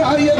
daha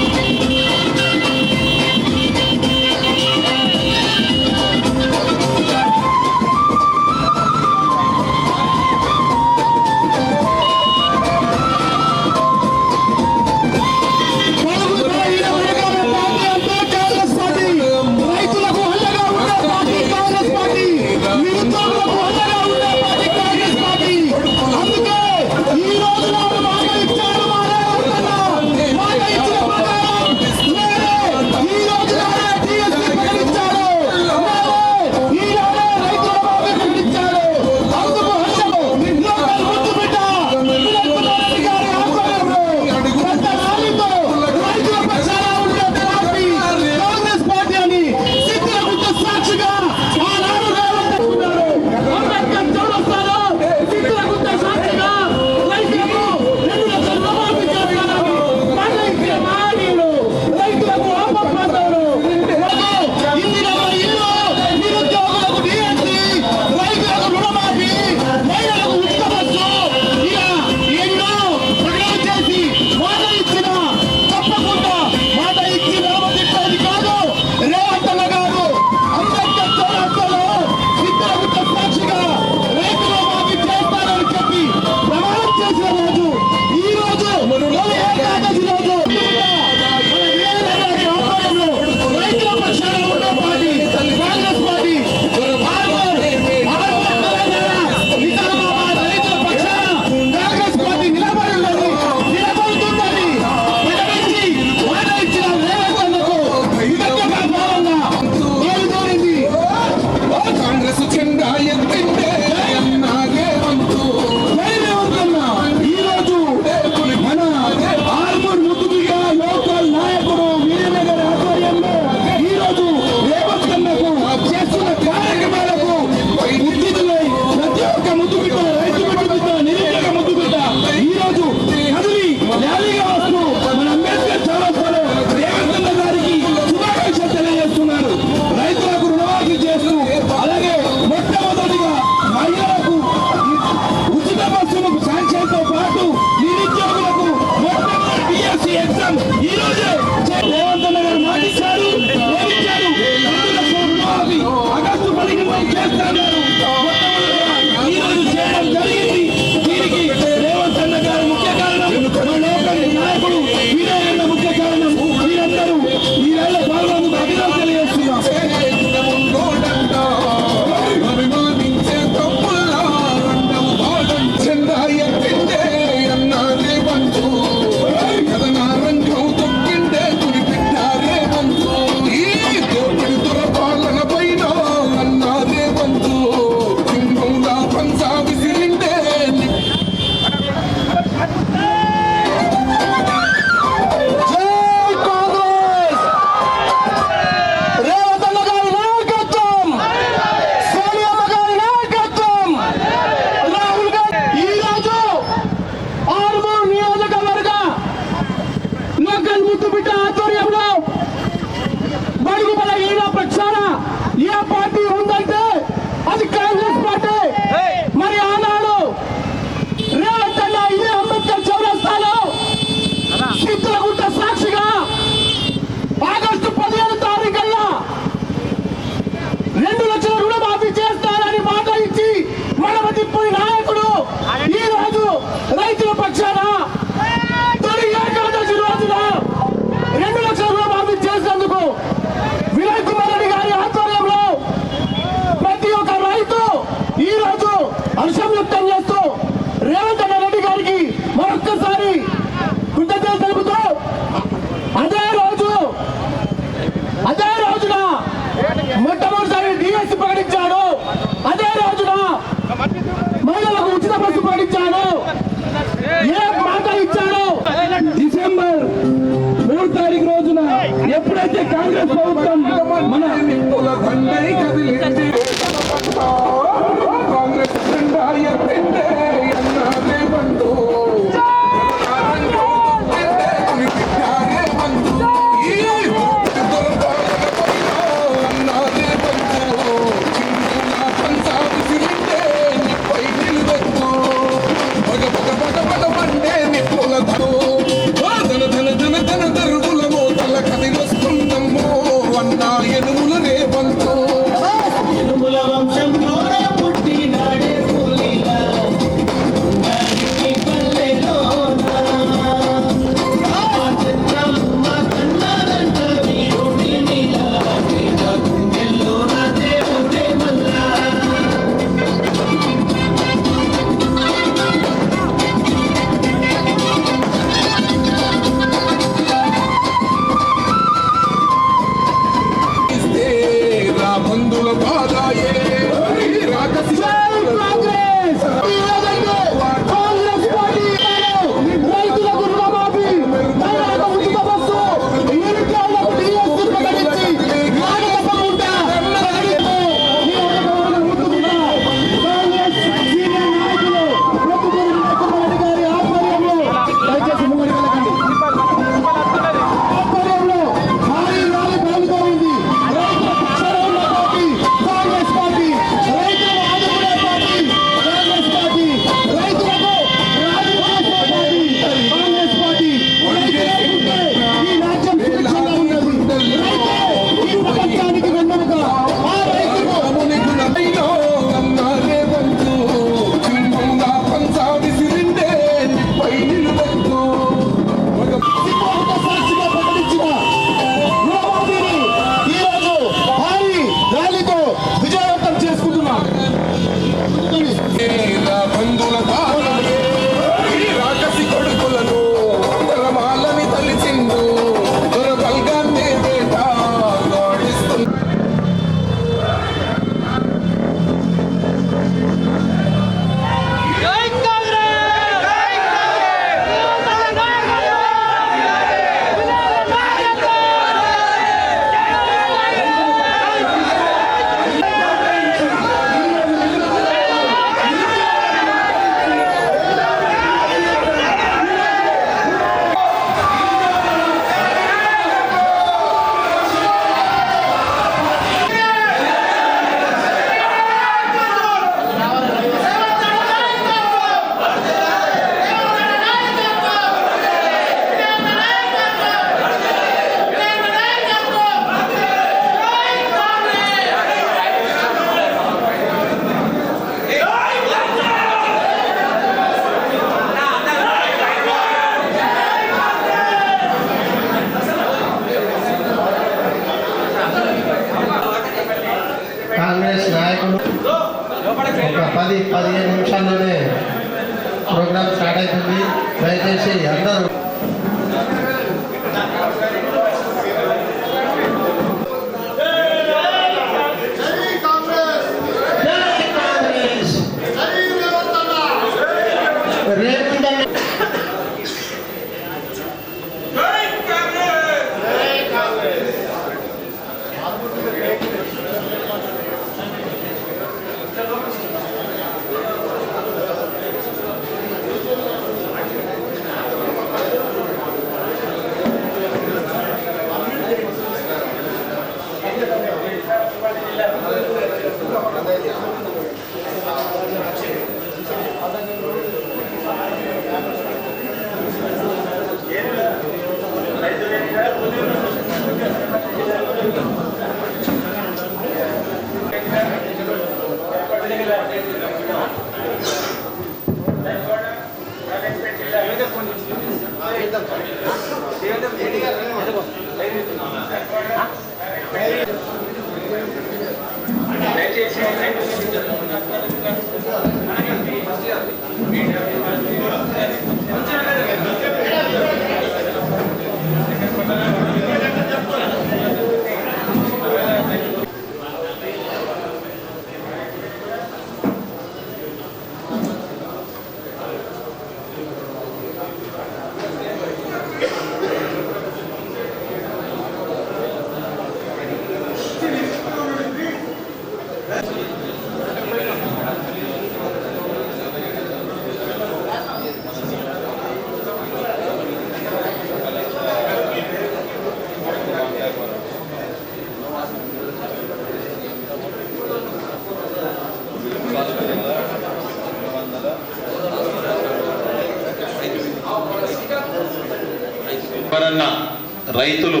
రైతులు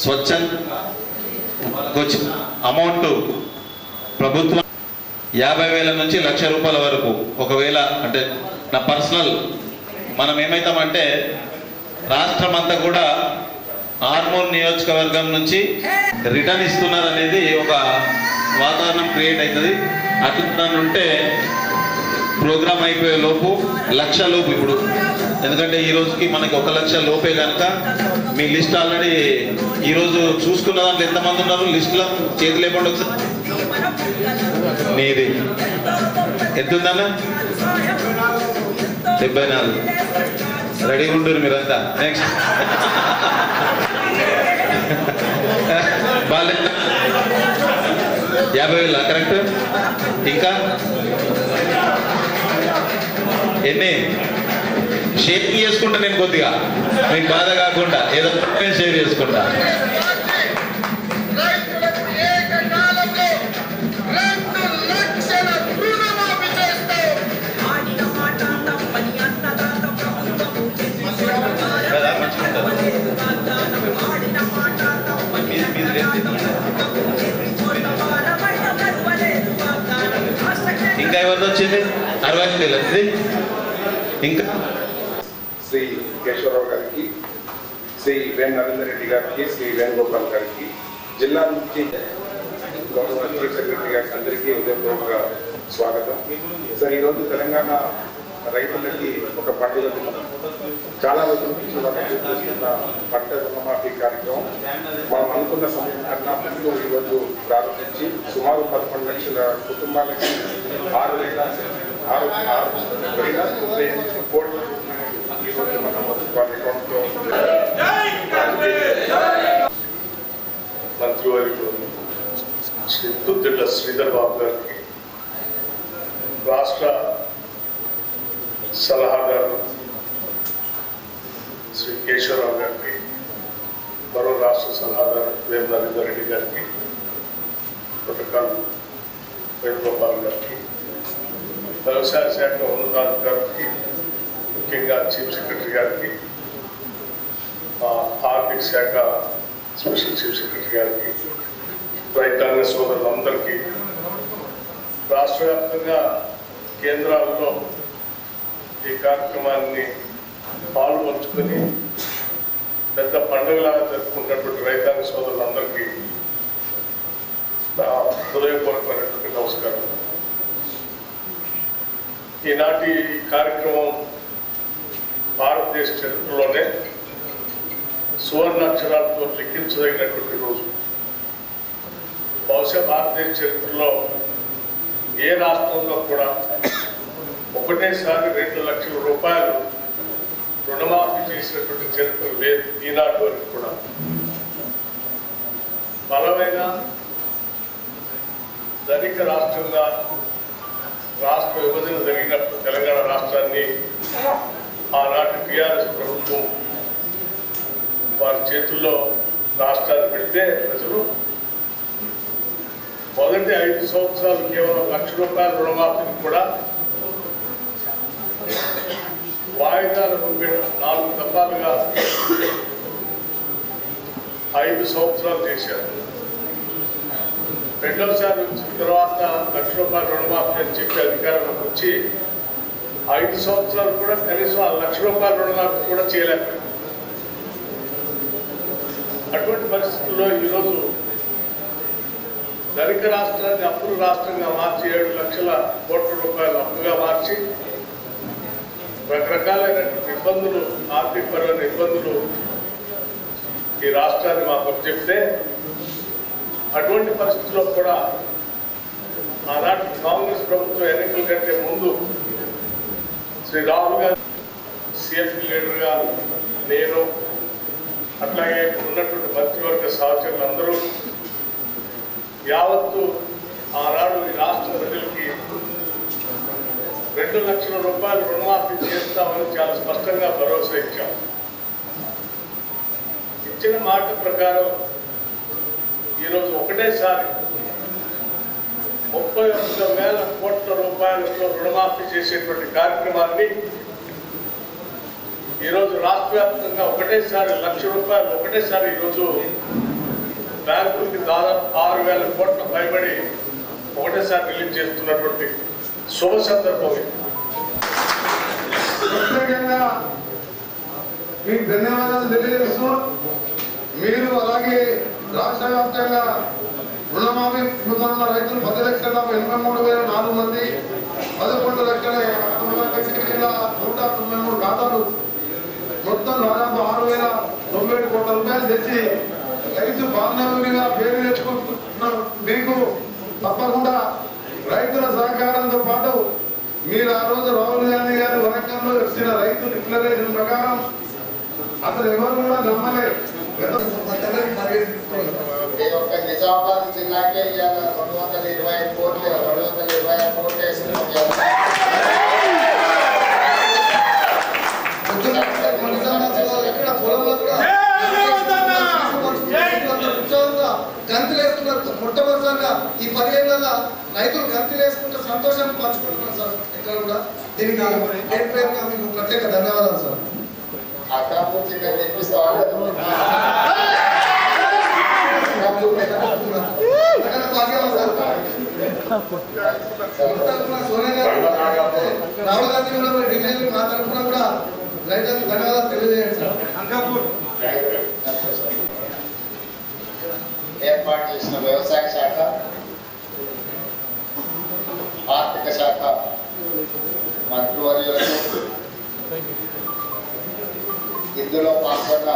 స్వచ్ఛంద amount ప్రభుత్వం యాభై వేల నుంచి లక్ష రూపాయల వరకు ఒకవేళ అంటే నా పర్సనల్ మనం ఏమవుతామంటే రాష్ట్రం అంతా కూడా హార్మోన్ నియోజకవర్గం నుంచి రిటర్న్ ఇస్తున్నారు అనేది ఒక వాతావరణం క్రియేట్ అవుతుంది. అట్లా ఉంటే ప్రోగ్రామ్ అయిపోయే లోపు లక్ష లోపు ఇప్పుడు ఎందుకంటే ఈ రోజుకి మనకి ఒక లక్ష లోపే కనుక మీ లిస్ట్ ఆల్రెడీ ఈరోజు చూసుకున్న దాంట్లో ఎంతమంది ఉన్నారు? లిస్ట్లో చేతి లేకుండా ఒకసారి. నీది ఎంత ఉందన్న? డెబ్బై నాలుగు రెడీగా ఉండరు మీరంతా. నెక్స్ట్ బాగా యాభై వేల? కరెక్ట్. ఇంకా? ఎన్ని? షేర్ చేసుకుంటా నేను కొద్దిగా. మీకు బాధ కాకుండా ఏదో నేను షేర్ చేసుకుంటా. శ్రీ నరేందర్ రెడ్డి గారికి శ్రీ వేణుగోపాల్ గారికి జిల్లా నుంచి గౌరవ చీఫ్ సెక్రటరీ గారికి అందరికీ ఉదయపూర్వక స్వాగతం. సార్ ఈరోజు తెలంగాణ రైతులకి ఒక పండుగ దినం చాలా రోజుల నుంచి వాళ్ళు చూస్తున్న పంట రుణమాఫీ కార్యక్రమం. మనం అనుకున్న సమయం కన్నా ముందు ఈరోజు ప్రారంభించి సుమారు పదకొండు లక్షల కుటుంబాలకి ఆరు వేల ఆరు ఆరు వేల కోట్ల రూపాయలు ఈరోజు మనం వాళ్ళ అకౌంట్లో మంత్రివర్యులు శ్రీ దుద్దిళ్ళ శ్రీధర్ బాబు గారికి రాష్ట్ర సలహాదారు శ్రీ కేశవరావు గారికి మరో రాష్ట్ర సలహాదారు వేమ నరేందర్ రెడ్డి గారికి ప్రోటోకాల్ వేణుగోపాల్ గారికి వ్యవసాయ శాఖ ఉన్నతాధికారికి ముఖ్యంగా చీఫ్ సెక్రటరీ గారికి ఆ, ఆర్థిక శాఖ స్పెషల్ చీఫ్ సెక్రటరీ గారికి రైతాంగ సోదరులందరికీ రాష్ట్ర వ్యాప్తంగా కేంద్రాల్లో ఈ కార్యక్రమాన్ని పాల్పంచుకొని పెద్ద పండుగలాగా జరుపుకున్నటువంటి రైతాంగ సోదరులందరికీ నా హృదయపూర్వకమైనటువంటి నమస్కారం. ఈనాటి ఈ కార్యక్రమం భారతదేశ చరిత్రలోనే సువర్ణాక్షరాలతో లిఖించదగినటువంటి రోజు. బహుశా భారతదేశ చరిత్రలో ఏ రాష్ట్రంలో కూడా ఒకటేసారి రెండు లక్షల రూపాయలు రుణమాఫీ చేసినటువంటి చరిత్ర లేదు ఈనాటి వరకు కూడా. బలమైన ధనిక రాష్ట్రంగా రాష్ట్ర విభజన జరిగినప్పుడు తెలంగాణ రాష్ట్రాన్ని ఆనాటి టీఆర్ఎస్ ప్రభుత్వం వారి చేతుల్లో రాష్ట్రాన్ని పెడితే ప్రజలు మొదటి ఐదు సంవత్సరాలు కేవలం లక్ష రూపాయల రుణమాఫీని కూడా వాయిదాల నాలుగు దఫాలుగా ఐదు సంవత్సరాలు చేశారు. రెండోసారి వచ్చిన తర్వాత లక్ష రూపాయల రుణమాఫీ అని చెప్పి అధికారంలోకి వచ్చి ఐదు సంవత్సరాలు కూడా కనీసం ఆ లక్ష రూపాయల రుణమాఫీ కూడా చేయలేకపోయింది అటువంటి పరిస్థితుల్లో ఈరోజు ధనిక రాష్ట్రాన్ని అప్పుల రాష్ట్రంగా మార్చి ఏడు లక్షల కోట్ల రూపాయలు అప్పుగా మార్చి రకరకాలైనటువంటి ఇబ్బందులు ఆర్థికపరమైన ఇబ్బందులు ఈ రాష్ట్రాన్ని మాకు చెప్తే అటువంటి పరిస్థితుల్లో కూడా ఆనాటి కాంగ్రెస్ ప్రభుత్వం ఎన్నికల కంటే ముందు శ్రీ రాహుల్ గాంధీ సిఎస్పీ లీడర్గా నేను అట్లాగే ఉన్నటువంటి మంత్రివర్గ సహచరులు అందరూ యావత్తు ఆనాడు ఈ రాష్ట్ర ప్రజలకి రెండు లక్షల రూపాయలు రుణమాఫీ చేస్తామని చాలా స్పష్టంగా భరోసా ఇచ్చాం. ఇచ్చిన మాట ప్రకారం ఈరోజు ఒకటేసారి ముప్పై ఒక్క వేల కోట్ల రూపాయలతో రుణమాఫీ చేసేటువంటి కార్యక్రమాన్ని ఈరోజు రాష్ట్ర వ్యాప్తంగా ఒకటేసారి లక్ష రూపాయలు ఒకటేసారి ఈరోజు బ్యాంకులకి దాదాపు ఆరు వేల కోట్ల పైబడి ఒకటేసారి రిలీజ్ చేస్తున్నటువంటి శుభ సందర్భం. ప్రత్యేకంగా మీకు ధన్యవాదాలు తెలియజేస్తూ మీరు అలాగే రాష్ట్ర వ్యాప్తంగా రుణమాఫీ పొందుతున్న రైతులు పది లక్షల ఎనభై మూడు వేల నాలుగు మంది పదకొండు లక్షల నూట తొంభై మూడు ఖాతాలు మొత్తం దాదాపు ఆరు వేల తొంభై ఏడు కోట్ల రూపాయలు తెచ్చి రైతు బాంధవ్యునిగా పేరు తెచ్చుకుంటున్న మీకు తప్పకుండా రైతుల సహకారంతో పాటు మీరు ఆ రోజు రాహుల్ గాంధీ గారు వరంగల్లో ఇచ్చిన రైతు డిక్లరేషన్ ప్రకారం అసలు ఎవరు కూడా నమ్మలేదు నిజామాబాద్ జిల్లాకే రెండు వందల ఇరవై కోట్లు రెండు వందల ఇరవై ఐదు కోట్లు వేసిన ఇక్కడ పొలంలో కూడా ఉత్సాహంగా గంతులు వేస్తున్నారు మొట్టమొదటిసారిగా ఈ పదిహేనుల రైతులు గంతులు వేసుకుంటే సంతోషం పంచుకుంటున్నారు సార్. ఇక్కడ కూడా దీనికి మీకు ప్రత్యేక ధన్యవాదాలు సార్. రాహుల్ గాంధీ కూడా ఢిల్లీ మా తరఫున కూడా రైతులకు ధన్యవాదాలు తెలియజేయండి సార్ ఏర్పాటు చేసిన వ్యవసాయ శాఖ ఆర్థిక శాఖ మంత్రివర్యులకు ఇందులో పాల్గొన్న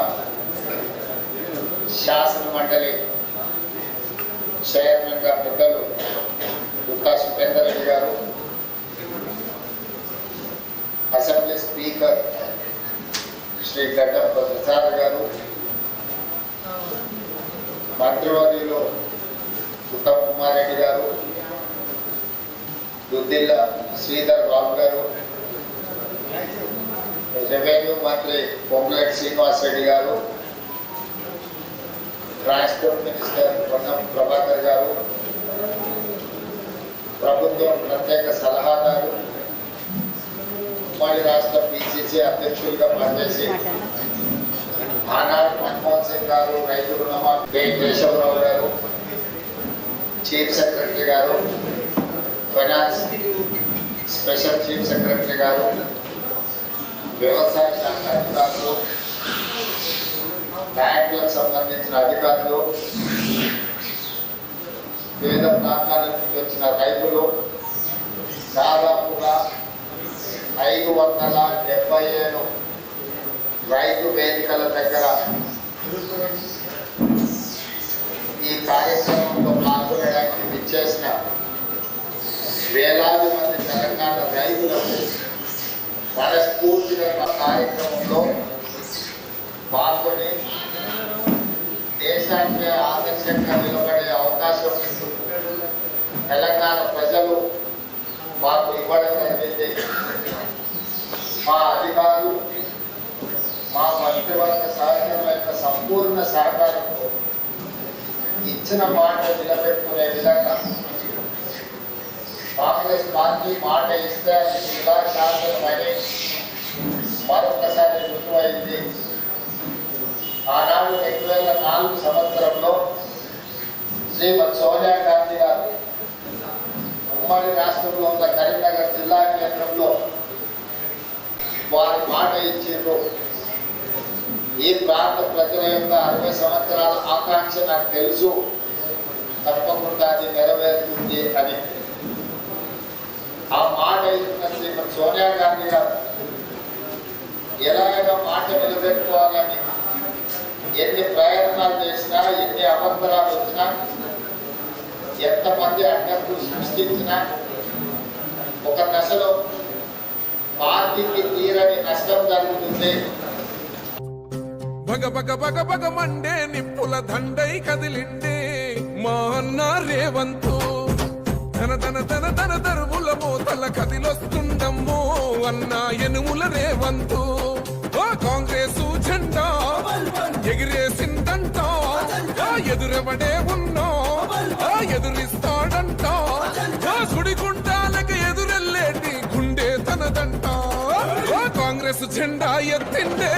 శాసన మండలి చైర్మన్గా పెద్దలు దుక్కా సుఖేందర్ రెడ్డి గారు అసెంబ్లీ స్పీకర్ శ్రీ గడ్డం ప్రసాద్ గారు మంత్రివర్యులు ఉత్తమ్ కుమార్ రెడ్డి గారు దుద్దిల్ల శ్రీధర్ బాబు గారు రెవెన్యూ మంత్రి పొంగులెట్ శ్రీనివాస్ రెడ్డి గారు ట్రాన్స్పోర్ట్ మినిస్టర్ పొన్నం ప్రభాకర్ గారు ప్రభుత్వం ప్రత్యేక సలహాదారు ఉమ్మడి రాష్ట్ర పిసిసి అధ్యక్షులుగా పనిచేసి ఆనాడు మన్మోహన్ సింగ్ గారు రైతు రుణమాఫీ కె కేశవరావు గారు చీఫ్ సెక్రటరీ గారు ఫైనాన్స్ స్పెషల్ చీఫ్ సెక్రటరీ గారు వ్యవసాయ శాఖ అధికారులు బ్యాంకులకు సంబంధించిన అధికారులు వివిధ ప్రాంతాల నుంచి వచ్చిన రైతులు దాదాపుగా ఐదు వందల డెబ్బై ఏడు రైతు వేదికల దగ్గర ఈ కార్యక్రమంలో పాల్గొనడానికి విచ్చేసిన వేలాది మంది తెలంగాణ రైతులకు మనస్ఫూర్తిగా మా కార్యక్రమంలో పాల్గొని దేశానికి ఆదర్శంగా నిలబడే అవకాశం తెలంగాణ ప్రజలు మాకు ఇవ్వడం జరిగింది మా అధికారులు మా మంత్రివర్గ సహకారం యొక్క సంపూర్ణ సహకారంతో ఇచ్చిన మాట నిలబెట్టుకునే విధంగా కాంగ్రెస్ పార్టీ మాట ఇస్తే జిల్లా శాసనమని మరొకసారి రుజువైంది ఆనాడు రెండు వేల నాలుగు సంవత్సరంలో శ్రీమతి సోనియా గాంధీ గారు ఉమ్మడి రాష్ట్రంలో ఉన్న కరీంనగర్ జిల్లా కేంద్రంలో వారు మాట ఇచ్చిండ్రు ఈ ప్రాంత ప్రజల యొక్క అరవై సంవత్సరాల ఆకాంక్ష నాకు తెలుసు. తప్పకుండా అది నెరవేరుతుంది అని. ఆ మాట ఇచ్చిన శ్రీమతి సోనియా గాంధీ గారు ఎలాగైనా మాట నిలబెట్టుకోవాలని ఎన్ని ప్రయత్నాలు చేసినా ఎన్ని అభద్రాలు వచ్చినా ఎంతమంది అడ్డంకులు సృష్టించినా ఒక దశలో పార్టీకి తీరని నష్టం జరుగుతుంది. బగ బగ బగ బగ మండే నిప్పుల దండై కదిలిండే మా అన్న రేవంతు. తన తన తన తన దరువుల మోతల కదిలొస్తుండమ్మో అన్న ఎనుముల రేవంతు. ఆ కాంగ్రెస్ జెండా ఎగిరేసిందంట. ఎదురెవడే ఉన్నా? ఆ ఎదురిస్తాడంట. ఆ కాంగ్రెస్ జెండా ఎత్తిండే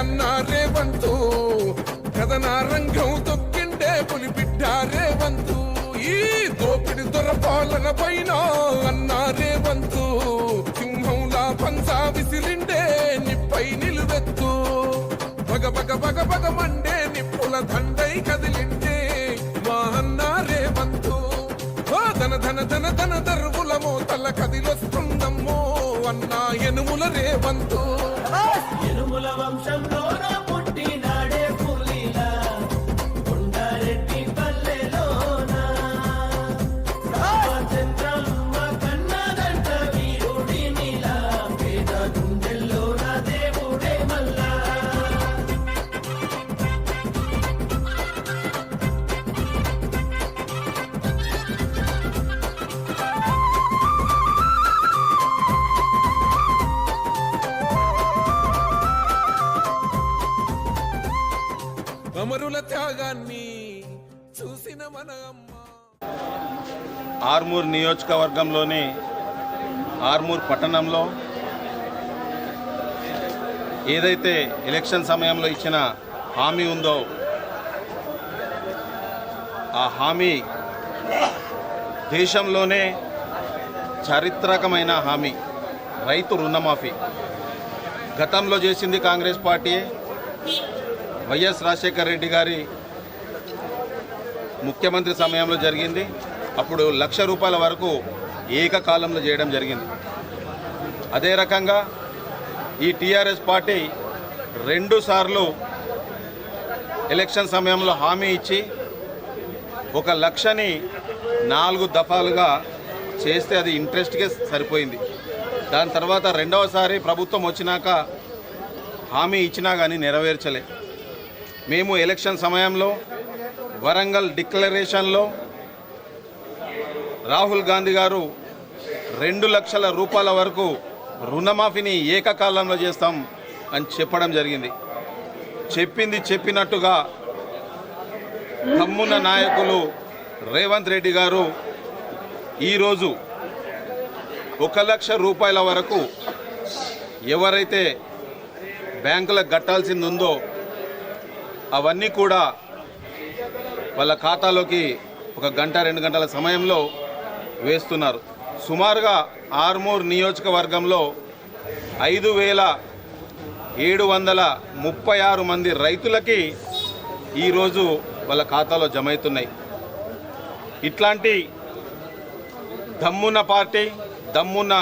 అన్న రేవంతు. కథన రంగం తొక్కిండే పులిబిడ్డ రేవంతు. ఈ దోపిడి దొర పాలన పైన అన్న రేవంతు. రేవంతు. ఎరుముల వంశంలో ఆర్మూర్ నియోజకవర్గంలోని ఆర్మూర్ పట్టణంలో ఏదైతే ఎలక్షన్ సమయంలో ఇచ్చిన హామీ ఉందో ఆ హామీ దేశంలోనే చారిత్రకమైన హామీ రైతు రుణమాఫీ. గతంలో చేసింది కాంగ్రెస్ పార్టీ వైఎస్ రాజశేఖర రెడ్డి గారి ముఖ్యమంత్రి సమయంలో జరిగింది. అప్పుడు లక్ష రూపాయల వరకు ఏకకాలంలో చేయడం జరిగింది. అదే రకంగా ఈ టీఆర్ఎస్ పార్టీ రెండు సార్లు ఎలక్షన్ సమయంలో హామీ ఇచ్చి ఒక లక్షని నాలుగు దఫాలుగా చేస్తే అది ఇంట్రెస్ట్కే సరిపోయింది. దాని తర్వాత రెండవసారి ప్రభుత్వం వచ్చినాక హామీ ఇచ్చినా కానీ నెరవేర్చలే. మేము ఎలక్షన్ సమయంలో వరంగల్ డిక్లరేషన్లో రాహుల్ గాంధీ గారు రెండు లక్షల రూపాయల వరకు రుణమాఫీని ఏకకాలంలో చేస్తాం అని చెప్పడం జరిగింది. చెప్పింది చెప్పినట్టుగా తమ్మున్న నాయకులు రేవంత్ రెడ్డి గారు ఈరోజు ఒక లక్ష రూపాయల వరకు ఎవరైతే బ్యాంకులకు కట్టాల్సింది ఉందో అవన్నీ కూడా వాళ్ళ ఖాతాలోకి ఒక గంట రెండు గంటల సమయంలో వేస్తున్నారు. సుమారుగా ఆర్మూర్ నియోజకవర్గంలో ఐదు వేల ఏడు వందల ముప్పై ఆరు మంది రైతులకి ఈరోజు వాళ్ళ ఖాతాలో జమ అవుతున్నాయి ఇట్లాంటి దమ్మున్న పార్టీ దమ్మున్న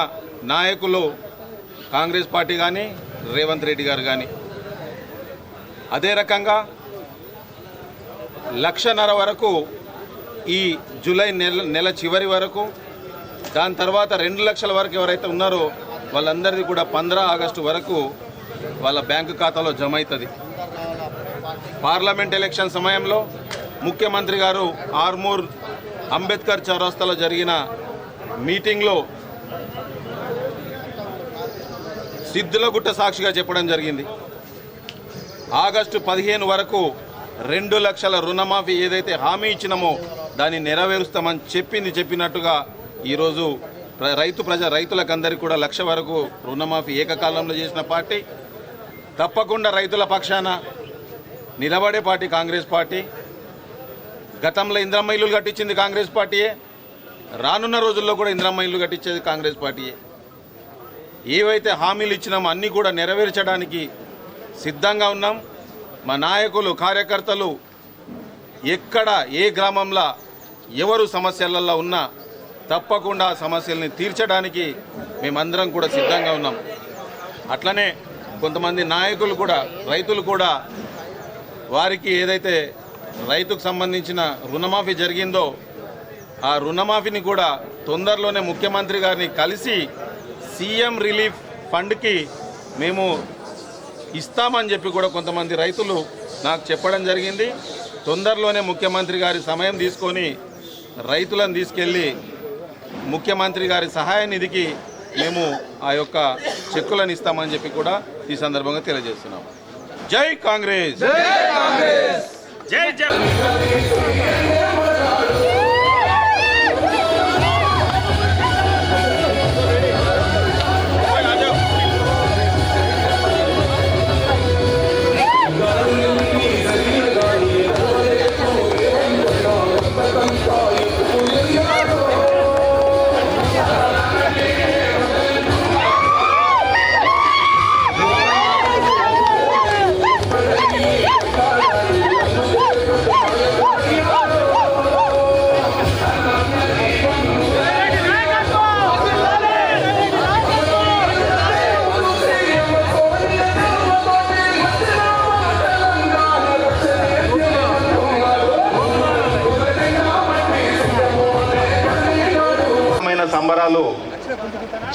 నాయకులు కాంగ్రెస్ పార్టీ కానీ రేవంత్ రెడ్డి గారు కానీ అదే రకంగా లక్షన్నర వరకు ఈ జూలై నెల నెల చివరి వరకు దాని తర్వాత రెండు లక్షల వరకు ఎవరైతే ఉన్నారో వాళ్ళందరిది కూడా పంద్రా ఆగస్టు వరకు వాళ్ళ బ్యాంకు ఖాతాలో జమ అవుతుంది పార్లమెంట్ ఎలక్షన్ సమయంలో ముఖ్యమంత్రి గారు ఆర్మూర్ అంబేద్కర్ చౌరస్తాలో జరిగిన మీటింగ్లో సిద్ధులగుట్ట సాక్షిగా చెప్పడం జరిగింది. ఆగస్టు పదిహేను వరకు రెండు లక్షల రుణమాఫీ ఏదైతే హామీ ఇచ్చినామో దాన్ని నెరవేరుస్తామని చెప్పింది చెప్పినట్టుగా ఈరోజు రైతు ప్రజ రైతులకందరికీ కూడా లక్ష వరకు రుణమాఫీ ఏకకాలంలో చేసిన పార్టీ. తప్పకుండా రైతుల పక్షాన నిలబడే పార్టీ కాంగ్రెస్ పార్టీ. గతంలో ఇంద్రమ్మ ఇల్లులు కట్టించింది కాంగ్రెస్ పార్టీయే. రానున్న రోజుల్లో కూడా ఇంద్రమ్మ ఇల్లు కట్టించేది కాంగ్రెస్ పార్టీయే. ఏవైతే హామీలు ఇచ్చినామో అన్నీ కూడా నెరవేర్చడానికి సిద్ధంగా ఉన్నాం. మా నాయకులు కార్యకర్తలు ఎక్కడ ఏ గ్రామంలో ఎవరు సమస్యలలో ఉన్నా తప్పకుండా ఆ సమస్యల్ని తీర్చడానికి మేమందరం కూడా సిద్ధంగా ఉన్నాం. అట్లనే కొంతమంది నాయకులు కూడా రైతులు కూడా వారికి ఏదైతే రైతుకు సంబంధించిన రుణమాఫీ జరిగిందో ఆ రుణమాఫీని కూడా తొందరలోనే ముఖ్యమంత్రి గారిని కలిసి సీఎం రిలీఫ్ ఫండ్కి మేము ఇస్తామని చెప్పి కూడా కొంతమంది రైతులు నాకు చెప్పడం జరిగింది. తొందరలోనే ముఖ్యమంత్రి గారి సమయం తీసుకొని రైతులను తీసుకెళ్ళి ముఖ్యమంత్రి గారి సహాయ నిధికి మేము ఆ యొక్క చెక్కులను ఇస్తామని చెప్పి కూడా ఈ సందర్భంగా తెలియజేస్తున్నాం. జై కాంగ్రెస్! జై జై సంబరాలు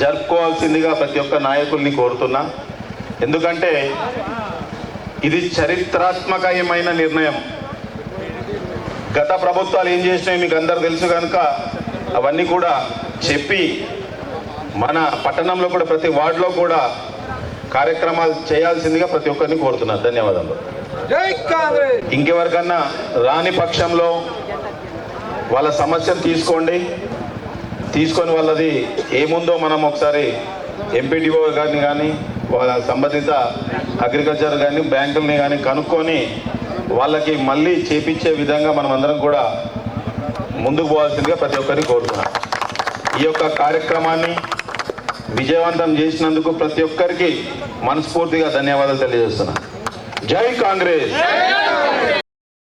జరుపుకోవాల్సిందిగా ప్రతి ఒక్క నాయకుల్ని కోరుతున్నా. ఎందుకంటే ఇది చరిత్రాత్మకమైన నిర్ణయం. గత ప్రభుత్వాలు ఏం చేసినాయి మీకు అందరు తెలుసు కనుక అవన్నీ కూడా చెప్పి మన పట్టణంలో కూడా ప్రతి వార్డులో కూడా కార్యక్రమాలు చేయాల్సిందిగా ప్రతి ఒక్కరిని కోరుతున్నారు ధన్యవాదాలు ఇంకెవరికన్నా రాని పక్షంలో వాళ్ళ సమస్యను తీసుకోండి. తీసుకొని వాళ్ళది ఏముందో మనం ఒకసారి ఎంపీడీఓ గారిని కానీ వాళ్ళ సంబంధిత అగ్రికల్చర్ కానీ బ్యాంకుల్ని కానీ కనుక్కొని వాళ్ళకి మళ్ళీ చేపించే విధంగా మనం అందరం కూడా ముందుకు పోవాల్సిందిగా ప్రతి ఒక్కరిని కోరుతున్నాం. ఈ యొక్క కార్యక్రమాన్ని విజయవంతం చేసినందుకు ప్రతి ఒక్కరికి మనస్ఫూర్తిగా ధన్యవాదాలు తెలియజేస్తున్నా. జై కాంగ్రెస్!